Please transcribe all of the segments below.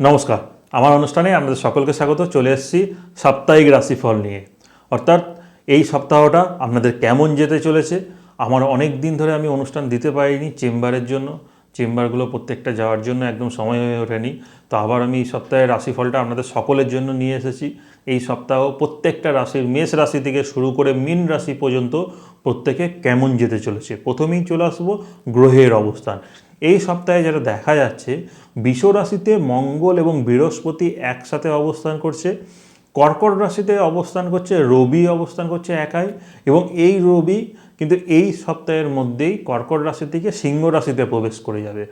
নমস্কার। আমার অনুষ্ঠানে আমাদের সকলকে স্বাগত। চলে এসেছি সাপ্তাহিক রাশিফল নিয়ে। অর্থাৎ এই সপ্তাহটা আপনাদের কেমন যেতে চলেছে? আমার অনেক দিন ধরে আমি অনুষ্ঠান দিতে পারিনি চেম্বারের জন্য। চেম্বারগুলো প্রত্যেকটা যাওয়ার জন্য একদম সময় হয়ে ওঠেনি। তো আবার আমি এই সপ্তাহের রাশিফলটা আপনাদের সকলের জন্য নিয়ে এসেছি। এই সপ্তাহ প্রত্যেকটা রাশির মেষ রাশি থেকে শুরু করে মীন রাশি পর্যন্ত প্রত্যেকে কেমন যেতে চলেছে? প্রথমেই চলে আসব গ্রহের অবস্থান। এই সপ্তাহে যেটা দেখা যাচ্ছে রাশিতে মঙ্গল এবং বৃহস্পতি একসাথে অবস্থান করছে, কর্কট রাশিতে অবস্থান করছে, রবি অবস্থান করছে একাই এবং এই রবি কিন্তু এই সপ্তাহের মধ্যেই কর্কট রাশি থেকে সিংহ রাশিতে প্রবেশ করে যাবে।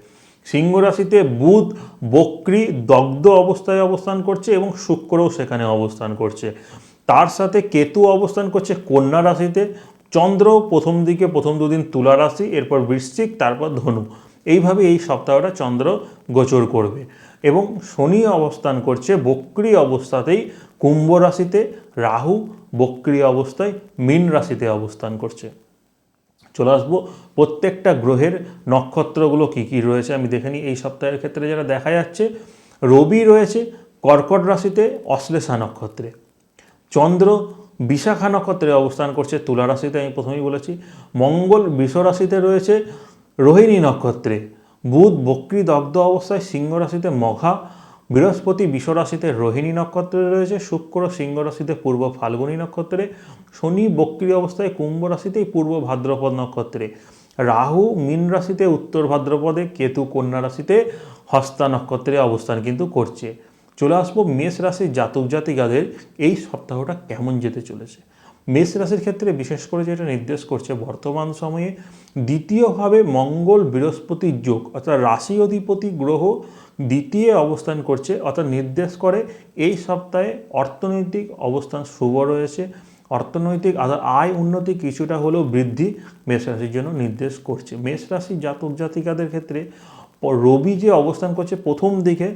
সিংহ রাশিতে বুধ, বক্রি, দগ্ধ অবস্থায় অবস্থান করছে এবং শুক্রও সেখানে অবস্থান করছে। তার সাথে কেতু অবস্থান করছে কন্যা রাশিতে চন্দ্র প্রথম দিকে প্রথম দুদিন তুলা রাশি, এরপর বৃশ্চিক, তারপর ধনু। এইভাবে এই সপ্তাহটা চন্দ্র গোচর করবে। এবং শনি অবস্থান করছে, বক্রি অবস্থাতেই কুম্ভ রাশিতে, রাহু বক্রি অবস্থায়, মীন রাশিতে অবস্থান করছে। চলে আসব, প্রত্যেকটা গ্রহের নক্ষত্রগুলো কী কী রয়েছে আমি দেখে নিই। এই সপ্তাহের ক্ষেত্রে যেটা দেখা যাচ্ছে, রবি রয়েছে কর্কট রাশিতে, অশ্লেষা নক্ষত্রে। চন্দ্র বিশাখা নক্ষত্রে অবস্থান করছে, তুলা রাশিতে আমি প্রথমেই বলেছি। মঙ্গল বিষ রাশিতে রয়েছে রোহিণী নক্ষত্রে, বুধ বক্রি দগ্ধ অবস্থায় সিংহ রাশিতে মঘা, বৃহস্পতি বিষ রাশিতে রোহিণী নক্ষত্রে রয়েছে, শুক্র সিংহ রাশিতে পূর্ব ফাল্গুনী নক্ষত্রে, শনি বক্রি অবস্থায় কুম্ভ রাশিতেই পূর্ব ভাদ্রপদ নক্ষত্রে, রাহু মীন রাশিতে উত্তর ভাদ্রপদে, কেতু কন্যা রাশিতে হস্তা নক্ষত্রে অবস্থান কিন্তু করছে। চলে আসব মেষ রাশির জাতক জাতিকাদের এই সপ্তাহটা কেমন যেতে চলেছে? মেষ রাশির ক্ষেত্রে বিশেষ করে যেটা নির্দেশ করছে বর্তমান সময়ে, দ্বিতীয়ভাবে মঙ্গল বৃহস্পতির যোগ, অর্থাৎ রাশি অধিপতি গ্রহ দ্বিতীয় অবস্থান করছে, অর্থাৎ নির্দেশ করে এই সপ্তাহে অর্থনৈতিক অবস্থান শুভ রয়েছে। অর্থনৈতিক আয় উন্নতি কিছুটা হলেও বৃদ্ধি মেষ রাশির জন্য নির্দেশ করছে। মেষ রাশির জাতক জাতিকাদের ক্ষেত্রে রবি যে অবস্থান করছে প্রথম দিকে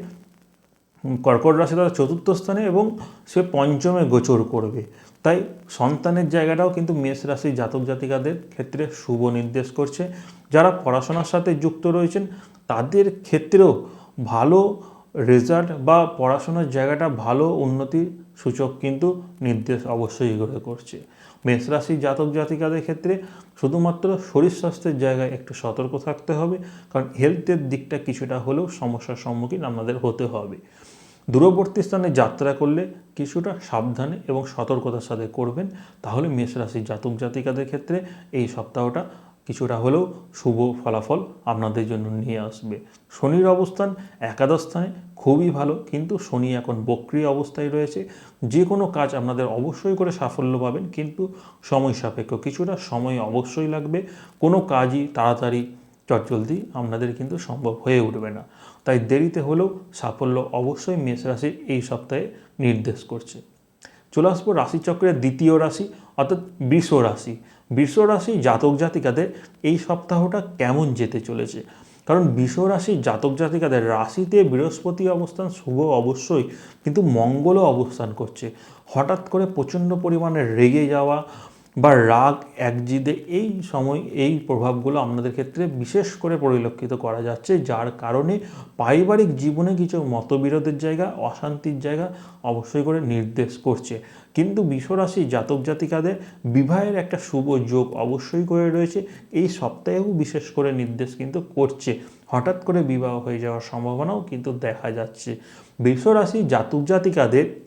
কর্কট রাশি তার চতুর্থ স্থানে এবং সে পঞ্চমে গোচর করবে। তাই সন্তানের জায়গাটাও কিন্তু মেষ রাশি জাতক জাতিকাদের ক্ষেত্রে শুভ নির্দেশ করছে। যারা পড়াশোনার সাথে যুক্ত রয়েছেন, তাদের ক্ষেত্রেও ভালো রেজাল্ট বা পড়াশোনার জায়গাটা ভালো উন্নতি সূচক কিন্তু নির্দেশ অবশ্যই করে করছে। মেষ রাশি জাতক জাতিকাদের ক্ষেত্রে শুধুমাত্র শরীর স্বাস্থ্যের জায়গায় একটু সতর্ক থাকতে হবে, কারণ হেলথের দিকটা কিছুটা হলেও সমস্যার সম্মুখীন আপনাদের হতে হবে। দূরবর্তী স্থানে যাত্রা করলে কিছুটা সাবধানে এবং সতর্কতার সাথে করবেন। তাহলে মেষ রাশির জাতক জাতিকাদের ক্ষেত্রে এই সপ্তাহটা কিছুটা হলেও শুভ ফলাফল আপনাদের জন্য নিয়ে আসবে। শনির অবস্থান একাদশ স্থানে খুবই ভালো, কিন্তু শনি এখন বক্রিয় অবস্থায় রয়েছে। যে কোনো কাজ আপনাদের অবশ্যই করে সাফল্য পাবেন, কিন্তু সময় সাপেক্ষ কিছুটা সময় অবশ্যই লাগবে। কোনো কাজই তাড়াতাড়ি, চটজলদি আপনাদের কিন্তু সম্ভব হয়ে উঠবে না। তাই দেরিতে হলেও সাফল্য অবশ্যই মেষ রাশির এই সপ্তাহে নির্দেশ করছে। চলে আসব রাশিচক্রের দ্বিতীয় রাশি, অর্থাৎ বৃষ রাশি। বৃষ রাশি জাতক জাতিকাদের এই সপ্তাহটা কেমন যেতে চলেছে? কারণ বৃষ রাশি জাতক জাতিকাদের রাশিতে বৃহস্পতি অবস্থান শুভ অবশ্যই, কিন্তু মঙ্গলও অবস্থান করছে। হঠাৎ করে প্রচণ্ড পরিমাণে রেগে যাওয়া বা রাগ, একজিদে এই সময়, এই প্রভাবগুলো আপনাদের ক্ষেত্রে বিশেষ করে পরিলক্ষিত করা যাচ্ছে, যার কারণে পারিবারিক জীবনে কিছু মতবিরোধের জায়গা, অশান্তির জায়গা অবশ্যই করে নির্দেশ করছে। কিন্তু বিশ্বরাশি জাতক জাতিকাদের বিবাহের একটা শুভ যোগ অবশ্যই করে রয়েছে, এই সপ্তাহেও বিশেষ করে নির্দেশ কিন্তু করছে। হঠাৎ করে বিবাহ হয়ে যাওয়ার সম্ভাবনাও কিন্তু দেখা যাচ্ছে। বিশ্বরাশি জাতক জাতিকাদের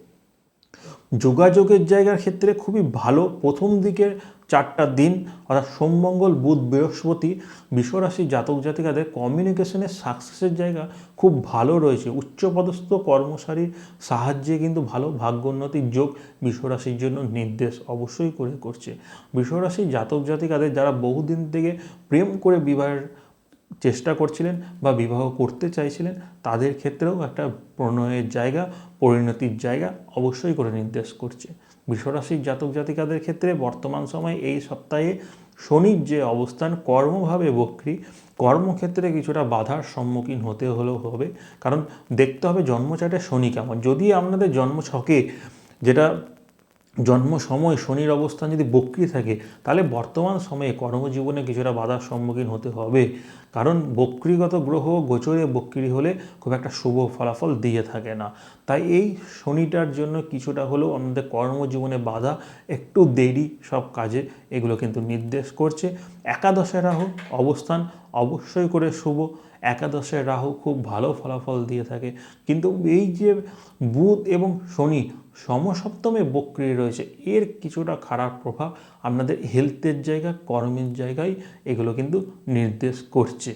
যোগাযোগের জায়গার ক্ষেত্রে খুবই ভালো প্রথম দিকের চারটা দিন, অর্থাৎ সোমমঙ্গল বুধ, বৃহস্পতি, বিশ্বরাশি জাতক জাতিকাদের কমিউনিকেশনের সাকসেসের জায়গা খুব ভালো রয়েছে। উচ্চপদস্থ কর্মচারীর সাহায্যে কিন্তু ভালো ভাগ্যোন্নতির যোগ বিশ্বরাশির জন্য নির্দেশ অবশ্যই করে করছে। বিশ্বরাশি জাতক জাতিকাদের যারা বহুদিন থেকে প্রেম করে বিবাহের চেষ্টা করছিলেন বা বিবাহ করতে চাইছিলেন, তাদের ক্ষেত্রেও একটা প্রণয়ের জায়গা, পরিণতির জায়গা অবশ্যই করে নির্দেশ করছে। বিশ্বরাশির জাতক জাতিকাদের ক্ষেত্রে বর্তমান সময়ে এই সপ্তাহে শনির যে অবস্থান, কর্মভাবে বক্রি, কর্মক্ষেত্রে কিছুটা বাধার সম্মুখীন হতে হলেও হবে। কারণ দেখতে হবে জন্মচাটে শনি কেমন। যদি আপনাদের জন্মছকে যেটা জন্ম সময় শনির অবস্থান যদি বক্রি থাকে, তাহলে বর্তমান সময়ে কর্মজীবনে কিছুটা বাধার সম্মুখীন হতে হবে। কারণ বক্রিগত গ্রহ গোচরে বক্রি হলে খুব একটা শুভ ফলাফল দিয়ে থাকে না। তাই এই শনিটার জন্য কিছুটা হলেও আমাদের কর্মজীবনে বাধা, একটু দেরি সব কাজে এগুলো কিন্তু নির্দেশ করছে। একাদশে রাহু অবস্থান অবশ্যই করে শুভ। একাদশে রাহু খুব ভালো ফলাফল দিয়ে থাকে। কিন্তু এই যে বুধ এবং শনি সমসপ্তমে বক্রি রয়েছে, এর কিছুটা খারাপ প্রভাব আপনাদের হেলথের জায়গা কর্মের জায়গায় এগুলো কিন্তু নির্দেশ করছে।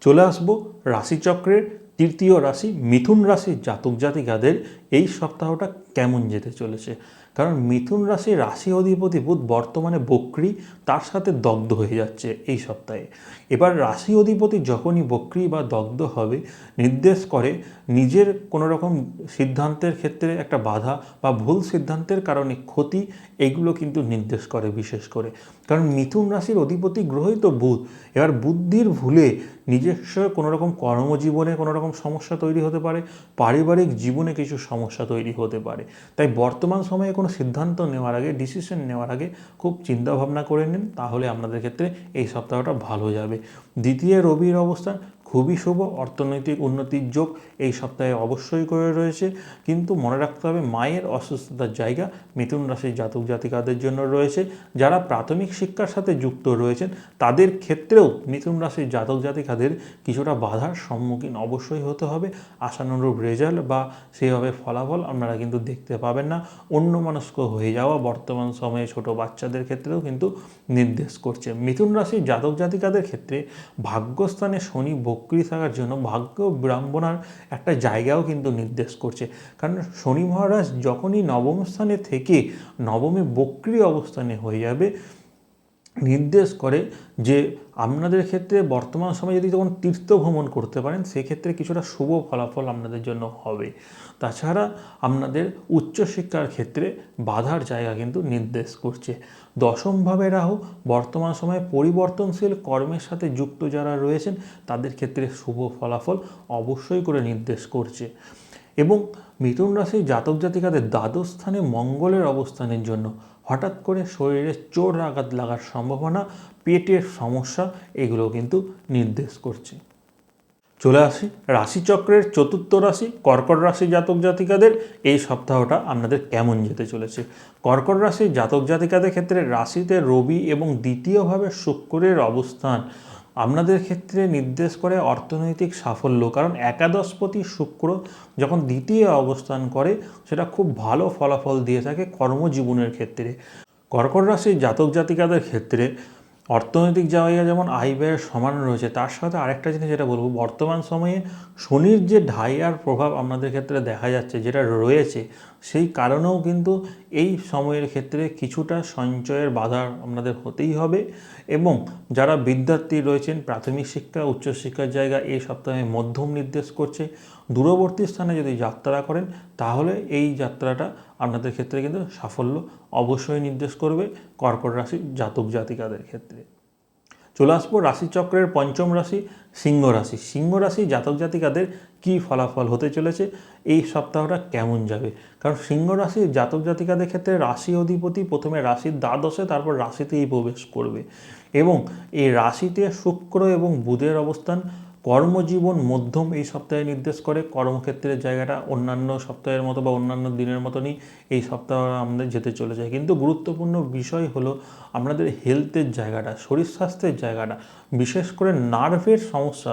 চলে আসব রাশিচক্রের তৃতীয় রাশি মিথুন রাশির জাতক জাতিকাদের এই সপ্তাহটা কেমন যেতে চলেছে। কারণ মিথুন রাশির রাশি অধিপতি বুধ বর্তমানে বক্রি, তার সাথে দগ্ধ হয়ে যাচ্ছে এই সপ্তাহে। এবার রাশি অধিপতি যখনই বক্রি বা দগ্ধ হবে, নির্দেশ করে নিজের কোনো রকম সিদ্ধান্তের ক্ষেত্রে একটা বাধা বা ভুল সিদ্ধান্তের কারণে ক্ষতি, এগুলো কিন্তু নির্দেশ করে বিশেষ করে। কারণ মিথুন রাশির অধিপতি গ্রহই তো বুধ, এবার বুদ্ধির ভুলে নিজস্ব কোনো রকম কর্মজীবনে কোনো রকম সমস্যা তৈরি হতে পারে, পারিবারিক জীবনে কিছু সমস্যা তৈরি হতে পারে। তাই বর্তমান সময়ে কোনো সিদ্ধান্ত নেওয়ার আগে ডিসিশন নেওয়ার আগে খুব চিন্তাভাবনা করে নিন, তাহলে আপনাদের ক্ষেত্রে এই সপ্তাহটা ভালো যাবে। দ্বিতীয় রবির অবস্থান খুবই শুভ অর্থনৈতিক উন্নতির যোগ এই সপ্তাহে অবশ্যই করে রয়েছে। কিন্তু মনে রাখতে হবে, মায়ের অসুস্থতার জায়গা মিথুন রাশির জাতক জাতিকাদের জন্য রয়েছে। যারা প্রাথমিক শিক্ষার সাথে যুক্ত রয়েছেন, তাদের ক্ষেত্রেও মিথুন রাশির জাতক জাতিকাদের কিছুটা বাধার সম্মুখীন অবশ্যই হতে হবে। আশানুরূপ রেজাল্ট বা সেইভাবে ফলাফল আপনারা কিন্তু দেখতে পাবেন না। অন্য মনস্ক হয়ে যাওয়া বর্তমান সময়ে ছোট বাচ্চাদের ক্ষেত্রেও কিন্তু নির্দেশ করছে। মিথুন রাশির জাতক জাতিকাদের ক্ষেত্রে ভাগ্যস্থানে শনি বক্রি থাকার জন্য ভাগ্য ব্রাহ্মণার একটা জায়গাও কিন্তু নির্দেশ করছে। কারণ শনি মহারাজ যখনই নবম স্থানে থেকে নবমে বক্রি অবস্থানে হয়ে যাবে নির্দেশ করে যে আপনাদের ক্ষেত্রে বর্তমান সময়ে যদি যখন তীর্থ ভ্রমণ করতে পারেন, সেক্ষেত্রে কিছুটা শুভ ফলাফল আপনাদের জন্য হবে। তাছাড়া আপনাদের উচ্চশিক্ষার ক্ষেত্রে বাধার জায়গা কিন্তু নির্দেশ করছে। দশমভাবে রাহু, বর্তমান সময়ে পরিবর্তনশীল কর্মের সাথে যুক্ত যারা রয়েছেন, তাদের ক্ষেত্রে শুভ ফলাফল অবশ্যই করে নির্দেশ করছে। এবং মিথুন রাশির জাতক জাতিকাদের দ্বাদশ স্থানে মঙ্গলের অবস্থানের জন্য হঠাৎ করে শরীরে চোর আঘাত লাগার সম্ভাবনা, পেটের সমস্যা, এগুলো কিন্তু নির্দেশ করছে। চলে আসি রাশিচক্রের চতুর্থ রাশি, কর্কট রাশি জাতক জাতিকাদের। এই সপ্তাহটা আপনাদের কেমন যেতে চলেছে? কর্কট রাশির জাতক জাতিকাদের ক্ষেত্রে রাশিতে রবি এবং দ্বিতীয়ভাবে শুক্রের অবস্থান। আপনাদের ক্ষেত্রে নির্দেশ করে অর্থনৈতিক সাফল্য, কারণ একাদশপতি শুক্র যখন দ্বিতীয় অবস্থান করে, সেটা খুব ভালো ফলাফল দিয়ে থাকে কর্মজীবনের ক্ষেত্রে। কর্কট রাশির জাতক জাতিকাদের ক্ষেত্রে অর্থনৈতিক জায়গা যেমন আয় ব্যয়ের সমান রয়েছে, তার সাথে আরেকটা জিনিস যেটা বলব, বর্তমান সময়ে শনির যে ঢাইয়ার প্রভাব আপনাদের ক্ষেত্রে দেখা যাচ্ছে, যেটা রয়েছে, সেই কারণেও কিন্তু এই সময়ের ক্ষেত্রে কিছুটা সঞ্চয়ের বাধা আপনাদের হতেই হবে এবং যারা বিদ্যার্থী রয়েছেন, প্রাথমিক শিক্ষা, উচ্চশিক্ষার জায়গা এই সপ্তাহে মধ্যম নির্দেশ করছে দূরবর্তী স্থানে যদি যাত্রা করেন, তাহলে এই যাত্রাটা আপনাদের ক্ষেত্রে কিন্তু সাফল্য অবশ্যই নির্দেশ করবে কর্কট রাশির জাতক জাতিকাদের ক্ষেত্রে। চলে আসব রাশিচক্রের পঞ্চম রাশি, সিংহ রাশি। সিংহ রাশি জাতক জাতিকাদের কী ফলাফল হতে চলেছে, এই সপ্তাহটা কেমন যাবে? কারণ সিংহ রাশির জাতক জাতিকাদের ক্ষেত্রে রাশি অধিপতি প্রথমে রাশির দ্বাদশে, তারপর রাশিতেই প্রবেশ করবে। এবং এই রাশিতে শুক্র এবং বুধের অবস্থান কর্মজীবন মধ্যম এই সপ্তাহে নির্দেশ করে। কর্মক্ষেত্রের জায়গাটা অন্যান্য সপ্তাহের মতো বা অন্যান্য দিনের মতনই এই সপ্তাহ আমাদের যেতে চলেছে কিন্তু গুরুত্বপূর্ণ বিষয় হলো আপনাদের হেলথের জায়গাটা, শরীর স্বাস্থ্যের জায়গাটা। বিশেষ করে নার্ভের সমস্যা,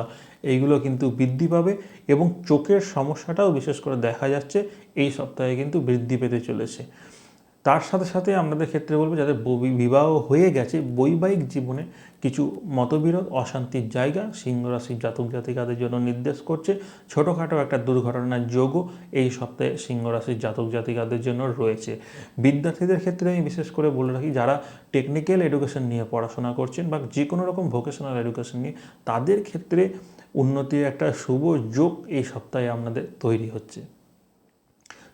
এইগুলো কিন্তু বৃদ্ধি পাবে এবং চোখের সমস্যাটাও বিশেষ করে দেখা যাচ্ছে, এই সপ্তাহে কিন্তু বৃদ্ধি পেতে চলেছে। তার সাথে সাথে আপনাদের ক্ষেত্রে বলব যাদের বিবাহ হয়ে গেছে, বৈবাহিক জীবনে কিছু মতবিরোধ, অশান্তির জায়গা, সিংহ রাশির জাতক জাতিকাদের জন্য নির্দেশ করছে। ছোটোখাটো একটা দুর্ঘটনার যোগও এই সপ্তাহে সিংহ রাশির জাতক জাতিকাদের জন্য রয়েছে। বিদ্যার্থীদের ক্ষেত্রে আমি বিশেষ করে বলে রাখি, যারা টেকনিক্যাল এডুকেশন নিয়ে পড়াশোনা করছেন বা যে কোনো রকম ভোকেশনাল এডুকেশন নিয়ে, তাদের ক্ষেত্রে উন্নতির একটা শুভ যোগ এই সপ্তাহে আপনাদের তৈরি হচ্ছে।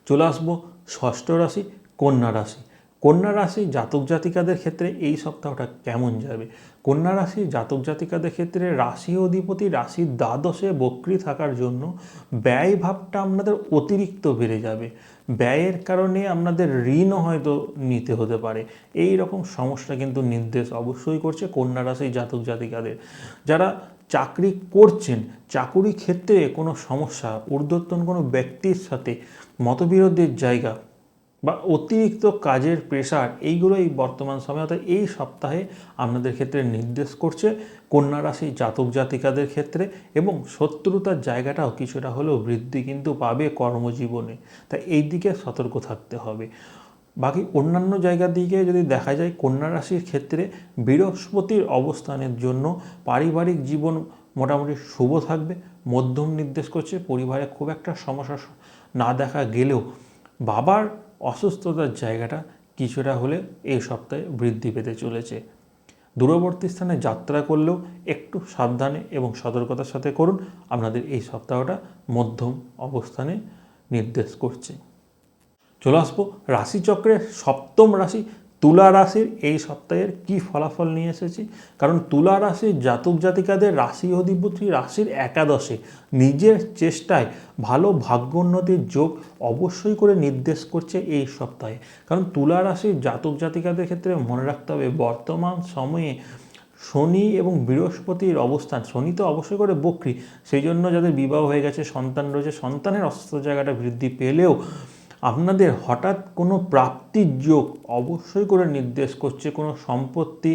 চলে আসব ষষ্ঠ রাশি কন্যা রাশি। কন্যা রাশি জাতক জাতিকাদের ক্ষেত্রে এই সপ্তাহটা কেমন যাবে? কন্যা রাশি জাতক জাতিকাদের ক্ষেত্রে রাশি অধিপতি রাশির দ্বাদশে বক্রি থাকার জন্য ব্যয় ভাবটা আপনাদের অতিরিক্ত বেড়ে যাবে। ব্যয়ের কারণে আপনাদের ঋণও হয়তো নিতে হতে পারে। এই রকম সমস্যা কিন্তু নির্দেশ অবশ্যই করছে কন্যা রাশি জাতক জাতিকাদের। যারা চাকরি করছেন, চাকুরি ক্ষেত্রে কোনো সমস্যা, ঊর্ধ্বতন কোনো ব্যক্তির সাথে মতবিরোধের জায়গা বা অতিরিক্ত কাজের প্রেশার এইগুলোই বর্তমান সময়ে, অর্থাৎ এই সপ্তাহে আপনাদের ক্ষেত্রে নির্দেশ করছে কন্যা রাশি জাতক জাতিকাদের ক্ষেত্রে এবং শত্রুতার জায়গাটাও কিছুটা হলেও বৃদ্ধি কিন্তু পাবে কর্মজীবনে। তাই এই দিকে সতর্ক থাকতে হবে। বাকি অন্যান্য জায়গার দিকে যদি দেখা যায়, কন্যা রাশির ক্ষেত্রে বৃহস্পতির অবস্থানের জন্য পারিবারিক জীবন মোটামুটি শুভ থাকবে। মধ্যম নির্দেশ করছে, পরিবারে খুব একটা সমস্যা না দেখা গেলেও। বাবার অসুস্থতার জায়গাটা কিছুটা হলে এই সপ্তাহে বৃদ্ধি পেতে চলেছে। দূরবর্তী স্থানে যাত্রা করলেও একটু সাবধানে এবং সতর্কতার সাথে করুন। আপনাদের এই সপ্তাহটা মধ্যম অবস্থানে নির্দেশ করছে। চলে আসব রাশিচক্রের সপ্তম রাশি তুলা রাশির এই সপ্তাহের কি ফলাফল নিয়ে এসেছি? কারণ তুলা রাশির জাতক জাতিকাদের রাশি অধিপতি রাশির একাদশে নিজের চেষ্টায় ভালো ভাগ্যোন্নতির যোগ অবশ্যই করে নির্দেশ করছে এই সপ্তাহে। কারণ তুলা রাশির জাতক জাতিকাদের ক্ষেত্রে মনে রাখতে হবে, বর্তমান সময়ে শনি এবং বৃহস্পতির অবস্থান, শনি তো অবশ্যই করে বক্রি, সেই জন্য যাদের বিবাহ হয়ে গেছে, সন্তান রয়েছে, সন্তানের অসুস্থ জায়গাটা বৃদ্ধি পেলেও আপনাদের হঠাৎ কোনো প্রাপ্তির যোগ অবশ্যই করে নির্দেশ করছে, কোনো সম্পত্তি,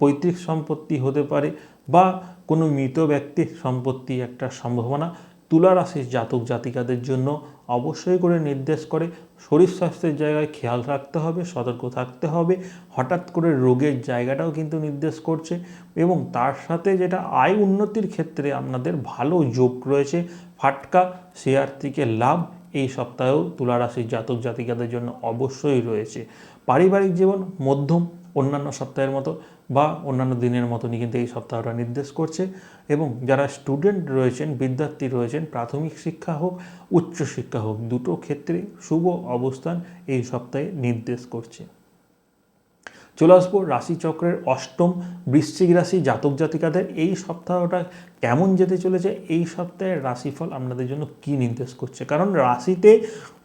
পৈতৃক সম্পত্তি হতে পারে বা কোনো মৃত ব্যক্তির সম্পত্তি একটা সম্ভাবনা তুলা রাশির জাতক জাতিকাদের জন্য অবশ্যই করে নির্দেশ করে। শরীর স্বাস্থ্যের জায়গায় খেয়াল রাখতে হবে, সতর্ক থাকতে হবে। হঠাৎ করে রোগের জায়গাটাও কিন্তু নির্দেশ করছে এবং তার সাথে যেটা আয় উন্নতির ক্ষেত্রে আপনাদের ভালো যোগ রয়েছে। ফাটকা, শেয়ার থেকে লাভ এই সপ্তাহেও তুলা রাশির জাতক জাতিকাদের জন্য অবশ্যই রয়েছে। পারিবারিক জীবন, মধ্যম, অন্যান্য সপ্তাহের মতো বা অন্যান্য দিনের মতনই কিন্তু এই সপ্তাহটা নির্দেশ করছে এবং যারা স্টুডেন্ট রয়েছেন, বিদ্যার্থী রয়েছেন, প্রাথমিক শিক্ষা হোক উচ্চশিক্ষা হোক, দুটো ক্ষেত্রে শুভ অবস্থান এই সপ্তাহে নির্দেশ করছে। চলে আসব রাশিচক্রের অষ্টম বৃশ্চিক রাশি জাতক জাতিকাদের। এই সপ্তাহটা কেমন যেতে চলেছে? এই সপ্তাহের রাশিফল আপনাদের জন্য কি নির্দেশ করছে? কারণ রাশিতে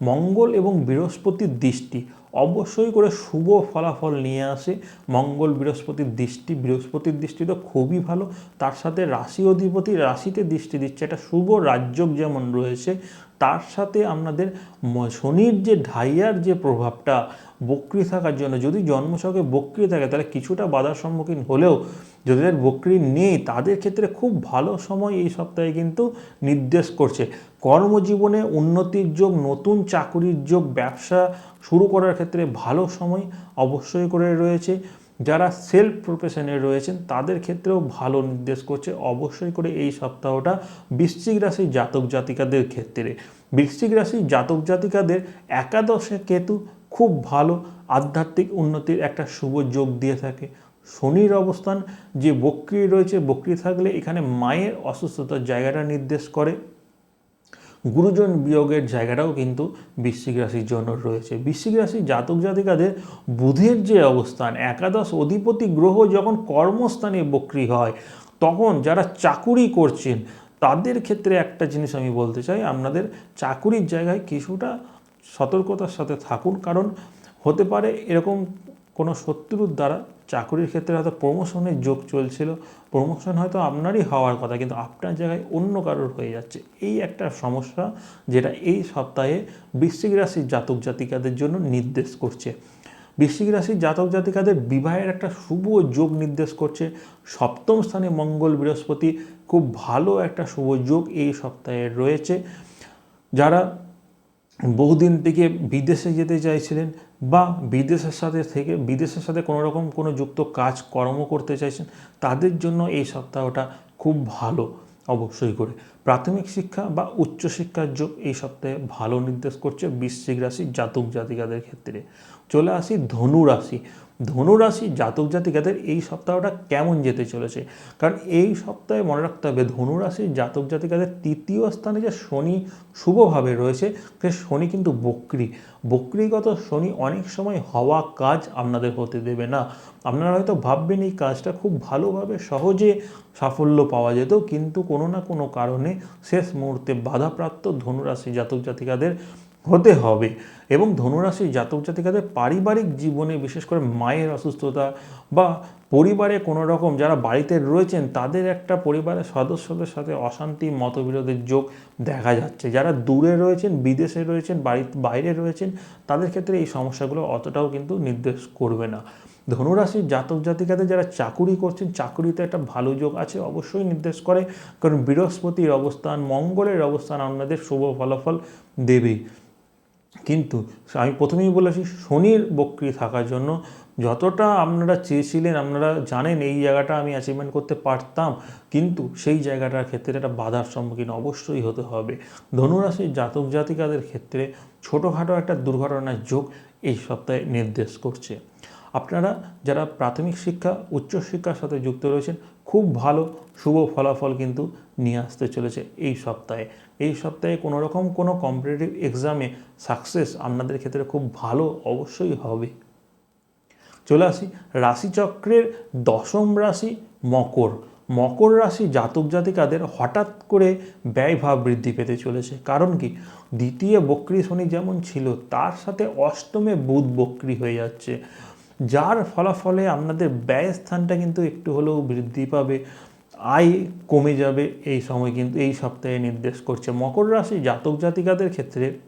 মঙ্গল এবং বৃহস্পতির দৃষ্টি অবশ্যই করে শুভ ফলাফল নিয়ে আসে। মঙ্গল বৃহস্পতির দৃষ্টি বৃহস্পতির দৃষ্টি তো খুবই ভালো। তার সাথে রাশি অধিপতি রাশিতে দৃষ্টি দিচ্ছে। একটা শুভ রাজ্যক যেমন রয়েছে তার সাথে আপনাদের শনির যে ঢাইয়ার যে প্রভাবটা বক্রি থাকার জন্য, যদি জন্মছকে বক্রি থাকে, তাহলে কিছুটা বাধার সম্মুখীন হলেও যাদের বক্রি নেই, তাদের ক্ষেত্রে খুব ভালো সময় এই সপ্তাহে কিন্তু নির্দেশ করছে। কর্মজীবনে উন্নতির যোগ, নতুন চাকুরির যোগ, ব্যবসা শুরু করার ক্ষেত্রে ভালো সময় অবশ্যই করে রয়েছে। যারা সেলফ প্রফেশনে রয়েছেন, তাদের ক্ষেত্রেও ভালো নির্দেশ করছে অবশ্যই করে এই সপ্তাহটা বৃশ্চিক রাশির জাতক জাতিকাদের ক্ষেত্রে। বৃশ্চিক রাশির জাতক জাতিকাদের একাদশে কেতু খুব ভালো আধ্যাত্মিক উন্নতির একটা শুভ যোগ দিয়ে থাকে। শনির অবস্থান যে বক্রি রয়েছে, বক্রি থাকলে এখানে মায়ের অসুস্থতার জায়গাটা নির্দেশ করে। গুরুজন বিয়োগের জায়গাটাও কিন্তু বৃশ্চিক রাশির জন্য রয়েছে। বৃশ্চিক রাশির জাতক জাতিকাদের বুধের যে অবস্থান, একাদশ অধিপতি গ্রহ যখন কর্মস্থানে বক্রি হয়, তখন যারা চাকুরি করছেন, তাদের ক্ষেত্রে একটা জিনিস আমি বলতে চাই, আপনাদের চাকুরির জায়গায় কিছুটা সতর্কতার সাথে থাকুন, কারণ হতে পারে এরকম কোনো শত্রুর দ্বারা চাকরির ক্ষেত্রে হয়তো প্রমোশনের যোগ চলছিল। প্রমোশন হয়তো আপনারই হওয়ার কথা, কিন্তু আপনার জায়গায় অন্য কারোর হয়ে যাচ্ছে। এই একটা সমস্যা যেটা এই সপ্তাহে বৃশ্চিক রাশির জাতক জাতিকাদের জন্য নির্দেশ করছে। বৃশ্চিক রাশির জাতক জাতিকাদের বিবাহের একটা শুভ যোগ নির্দেশ করছে। সপ্তম স্থানে মঙ্গল বৃহস্পতি, খুব ভালো একটা শুভ যোগ এই সপ্তাহে রয়েছে। যারা বহুদিন থেকে বিদেশে যেতে চাইছিলেন বা বিদেশের সাথে থেকে বিদেশের সাথে কোনো রকম কোনো যুক্ত কাজ কর্ম করতে চাইছেন, তাদের জন্য এই সপ্তাহটা খুব ভালো অবশ্যই করে। প্রাথমিক শিক্ষা বা উচ্চশিক্ষার যোগ এই সপ্তাহে ভালো নির্দেশ করছে বৃশ্চিক রাশির জাতক জাতিকাদের ক্ষেত্রে। চলে আসি ধনু রাশি। ধনু রাশি জাতক জাতিকাদের এই সপ্তাহটা কেমন যেতে চলেছে? কারণ এই সপ্তাহে মনে রাখতে হবে, ধনু রাশির জাতক জাতিকাদের তৃতীয় স্থানে যে শনি শুভভাবে রয়েছে, সে শনি কিন্তু বক্রি। বক্রিগত শনি অনেক সময় হওয়া কাজ আপনাদের হতে দেবে না। আপনারা হয়তো ভাববেন এই কাজটা খুব ভালোভাবে সহজে সাফল্য পাওয়া যেত, কিন্তু কোনো না কোনো কারণে শেষ মুহূর্তে বাধাপ্রাপ্ত ধনুরাশি জাতক জাতিকাদের হতে হবে। এবং ধনুরাশি জাতক জাতিকাদের পারিবারিক জীবনে বিশেষ করে মায়ের অসুস্থতা বা পরিবারে কোনো রকম যারা বাড়িতে রয়েছেন, তাদের একটা পরিবারের সদস্যদের সাথে অশান্তি, মতবিরোধের যোগ দেখা যাচ্ছে। যারা দূরে রয়েছেন, বিদেশে রয়েছেন বাড়ি বাইরে রয়েছেন, তাদের ক্ষেত্রে এই সমস্যাগুলো অতটাও কিন্তু নির্দেশ করবে না। ধনুরাশির জাতক জাতিকাদের যারা চাকুরি করছেন, চাকুরিতে একটা ভালো যোগ আছে, অবশ্যই নির্দেশ করে। কারণ বৃহস্পতির অবস্থান, মঙ্গলের অবস্থান আপনাদের শুভ ফলাফল দেবেই কিন্তু আমি প্রথমেই বলে বলেছি শনির বক্রি থাকার জন্য যতটা আপনারা চেয়েছিলেন, আপনারা জানেন এই জায়গাটা আমি অ্যাচিভমেন্ট করতে পারতাম, কিন্তু সেই জায়গাটার ক্ষেত্রে একটা বাধার সম্মুখীন অবশ্যই হতে হবে। ধনুরাশির জাতক জাতিকাদের ক্ষেত্রে ছোটোখাটো একটা দুর্ঘটনার যোগ এই সপ্তাহে নির্দেশ করছে। আপনারা যারা প্রাথমিক শিক্ষা উচ্চশিক্ষার সাথে যুক্ত রয়েছেন, খুব ভালো, শুভ ফলাফল কিন্তু নিয়ে আসতে চলেছে এই সপ্তাহে। এই সপ্তাহে কোনো রকম কোনো কম্পিটিটিভ এক্সামে সাকসেস আপনাদের ক্ষেত্রে খুব ভালো অবশ্যই হবে। চলে আসি, রাশিচক্রের দশম রাশি মকর। মকর রাশি জাতক জাতিকাদের হঠাৎ করে ব্যয়ভাব বৃদ্ধি পেতে চলেছে। কারণ কি? দ্বিতীয় বক্রি শনি যেমন ছিল, তার সাথে অষ্টমে বুধ বক্রি হয়ে যাচ্ছে। যার ফলাফলে আপনাদের ব্যয় স্থানটা কিন্তু একটু হলেও বৃদ্ধি পাবে, আয় কমে যাবে, এই সময় কিন্তু, এই সপ্তাহে নির্দেশ করছে মকর রাশি জাতক জাতিকাদের ক্ষেত্রে।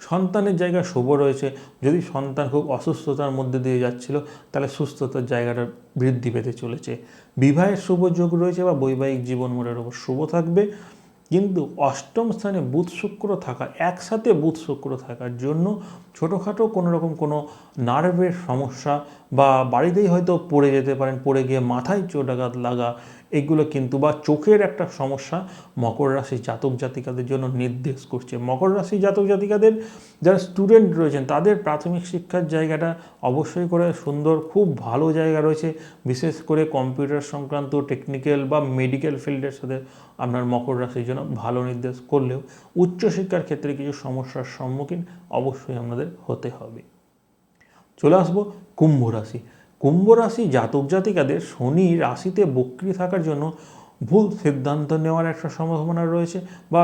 সন্তানের জায়গা শুভ রয়েছে, যদি সন্তান খুব অসুস্থতার মধ্যে দিয়ে যাচ্ছিল, তাহলে সুস্থতার জায়গাটা বৃদ্ধি পেতে চলেছে। বিবাহের শুভ যোগ রয়েছে বা বৈবাহিক জীবন মোড়ের ওপর শুভ থাকবে। কিন্তু অষ্টম স্থানে বুধ শুক্র থাকা, একসাথে বুধ শুক্র থাকার জন্য ছোটোখাটো কোনো রকম কোনো নার্ভের সমস্যা বা বাড়িতেই হয়তো পড়ে যেতে পারেন, পড়ে গিয়ে মাথায় চোটাঘাত লাগা এগুলো কিন্তু বা চোখের একটা সমস্যা মকর রাশি জাতক জাতিকাদের জন্য নির্দেশ করছে। মকর রাশি জাতক জাতিকাদের যারা স্টুডেন্ট রয়েছেন, তাদের প্রাথমিক শিক্ষার জায়গাটা অবশ্যই করে সুন্দর, খুব ভালো জায়গা রয়েছে। বিশেষ করে কম্পিউটার সংক্রান্ত টেকনিক্যাল বা মেডিকেল ফিল্ডের সাথে আপনার মকর রাশির জন্য ভালো নির্দেশ করলেও উচ্চশিক্ষার ক্ষেত্রে কিছু সমস্যার সম্মুখীন অবশ্যই আমাদের হতে হবে। চলে আসব কুম্ভ রাশি। কুম্ভ রাশি জাতক জাতিকাদের শনি রাশিতে বক্রি থাকার জন্য ভুল সিদ্ধান্ত নেওয়ার একটা সম্ভাবনা রয়েছে বা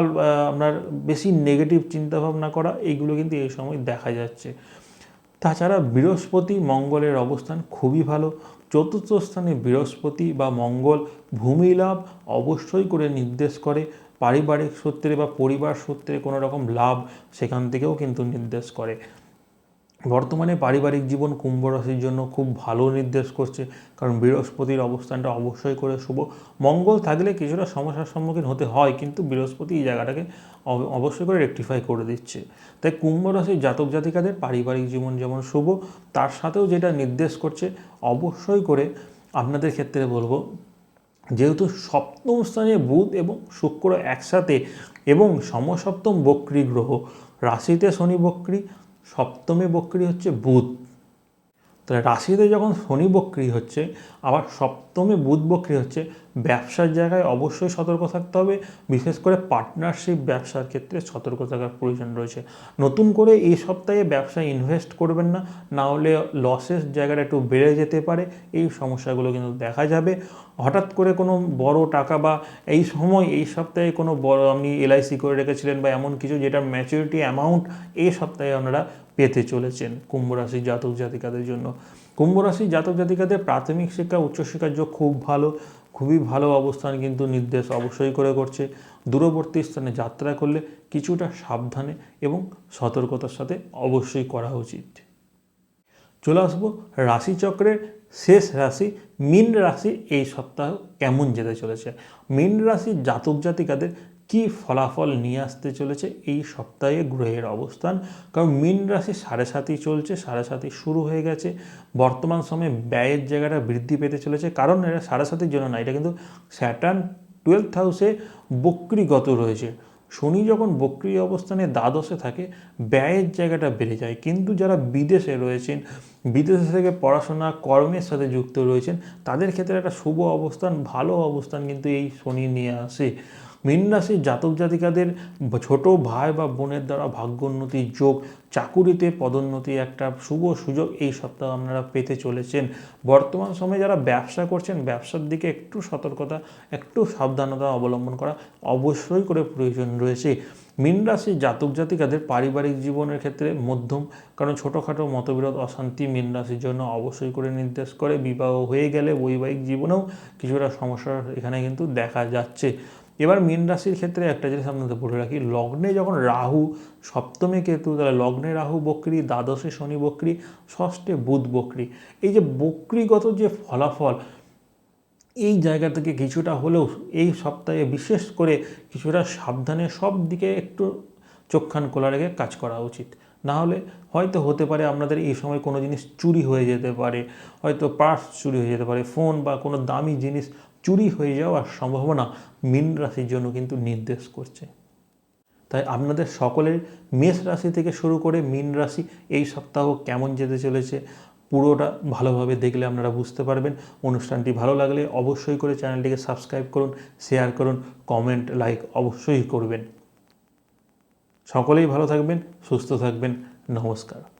আপনার বেশি নেগেটিভ চিন্তাভাবনা করা, এইগুলো কিন্তু এই সময় দেখা যাচ্ছে। তাছাড়া বৃহস্পতি মঙ্গলের অবস্থান খুবই ভালো। চতুর্থ স্থানে বৃহস্পতি বা মঙ্গল ভূমি লাভ অবশ্যই করে নির্দেশ করে। পারিবারিক সূত্রে বা পরিবার সূত্রে কোনো রকম লাভ সেখান থেকেও কিন্তু নির্দেশ করে। বর্তমানে পারিবারিক জীবন কুম্ভ রাশির জন্য খুব ভালো নির্দেশ করছে, কারণ বৃহস্পতির অবস্থানটা অবশ্যই করে শুভ। মঙ্গল থাকলে কিছুটা সমস্যার সম্মুখীন হতে হয়, কিন্তু বৃহস্পতি এই জায়গাটাকে অব- অবশ্যই করে রেকটিফাই করে দিচ্ছে। তাই কুম্ভ রাশির জাতক জাতিকাদের পারিবারিক জীবন যেমন শুভ, তার সাথেও যেটা নির্দেশ করছে, অবশ্যই করে আপনাদের ক্ষেত্রে বলব, যেহেতু সপ্তম স্থানে বুধ এবং শুক্র একসাথে এবং সমসপ্তম বক্রী গ্রহ, রাশিতে শনি বক্রী সপ্তমে বক্রী হচ্ছে বুধ। তাহলে রাশিতে যখন শনি বক্রি হচ্ছে, আবার সপ্তমে বুধ বক্রি হচ্ছে, ব্যবসার জায়গায় অবশ্যই সতর্ক থাকতে হবে। বিশেষ করে পার্টনারশিপ ব্যবসার ক্ষেত্রে সতর্ক থাকার প্রয়োজন রয়েছে। নতুন করে এই সপ্তাহে ব্যবসায় ইনভেস্ট করবেন না না হলে লসের জায়গাটা একটু বেড়ে যেতে পারে। এই সমস্যাগুলো কিন্তু দেখা যাবে। হঠাৎ করে কোনো বড় টাকা বা এই সময়, এই সপ্তাহে কোনো বড় আপনি এলআইসি করে রেখেছিলেন বা এমন কিছু যেটার ম্যাচুরিটি অ্যামাউন্ট এই সপ্তাহে আপনারা পেতে চলেছেন কুম্ভ রাশি জাতক জাতিকাদের জন্য। কুম্ভ রাশি জাতক জাতিকাদের প্রাথমিক শিক্ষা উচ্চশিক্ষার যোগ খুব ভালো, খুবই ভালো অবস্থান কিন্তু নির্দেশ অবশ্যই করে করছে। দূরবর্তী স্থানে যাত্রা করলে কিছুটা সাবধানে এবং সতর্কতার সাথে অবশ্যই করা উচিত। চলে আসব রাশিচক্রের শেষ রাশি, মীন রাশি এই সপ্তাহ কেমন যেতে চলেছে? মীন রাশির জাতক জাতিকাদের কি ফলাফল নিয়ে আসতে চলেছে এই সপ্তাহে গ্রহের অবস্থান? কারণ মীন রাশি সাড়ে সাতই চলছে, সাড়ে সাতই শুরু হয়ে গেছে। বর্তমান সময়ে ব্যয়ের জায়গাটা বৃদ্ধি পেতে চলেছে। কারণ এটা সাড়ে সাতের জন্য না, এটা কিন্তু স্যাটার্ন টুয়েলথ হাউসে বক্রিগত রয়েছে। শনি যখন বক্রি অবস্থানে দ্বাদশে থাকে, ব্যয়ের জায়গাটা বেড়ে যায়। কিন্তু যারা বিদেশে রয়েছেন, বিদেশে থেকে পড়াশোনা, কর্মের সাথে যুক্ত রয়েছেন, তাদের ক্ষেত্রে একটা শুভ অবস্থান, ভালো অবস্থান কিন্তু এই শনি নিয়ে আসে। মীন রাশির জাতক জাতিকাদের ছোট ভাই বা বোনের দ্বারা ভাগ্যোন্নতির যোগ, চাকুরিতে পদোন্নতি একটা শুভ সুযোগ এই সপ্তাহ আপনারা পেতে চলেছেন। বর্তমান সময়ে যারা ব্যবসা করছেন, ব্যবসার দিকে একটু সতর্কতা, একটু সাবধানতা অবলম্বন করা অবশ্যই করে প্রয়োজন রয়েছে। মীন রাশির জাতক জাতিকাদের পারিবারিক জীবনের ক্ষেত্রে মধ্যম, কারণ ছোটোখাটো মতবিরোধ, অশান্তি মীন রাশির জন্য অবশ্যই করে নির্দেশ করে। বিবাহ হয়ে গেলে বৈবাহিক জীবনেও কিছুটা সমস্যা এখানে কিন্তু দেখা যাচ্ছে। এবার মীন রাশির ক্ষেত্রে একটা জিনিস আপনাদের বলে রাখি, লগ্নে যখন রাহু সপ্তমে কেতু, তাহলে লগ্নে রাহু বক্রি, দ্বাদশে শনি বক্রি, ষষ্ঠে বুধ বক্রি। এই যে বক্রিগত যে ফলাফল, এই জায়গা থেকে কিছুটা হলেও এই সপ্তাহে বিশেষ করে কিছুটা সাবধানে সব দিকে একটু চোখখান খোলা রেখে কাজ করা উচিত। না হলে হয়তো হতে পারে আপনাদের এই সময় কোনো জিনিস চুরি হয়ে যেতে পারে, হয়তো পার্স চুরি হয়ে যেতে পারে, ফোন বা কোনো দামি জিনিস চুরি হয়ে যাওয়ার সম্ভাবনা মীন রাশির জন্য কিন্তু নির্দেশ করছে। তাই আপনাদের সকলের মেষ রাশি থেকে শুরু করে মীন রাশি এই সপ্তাহ কেমন যেতে চলেছে পুরোটা ভালোভাবে দেখলে আপনারা বুঝতে পারবেন। অনুষ্ঠানটি ভালো লাগলে অবশ্যই করে চ্যানেলটিকে সাবস্ক্রাইব করুন, শেয়ার করুন, কমেন্ট, লাইক অবশ্যই করবেন। সকলেই ভালো থাকবেন, সুস্থ থাকবেন। নমস্কার।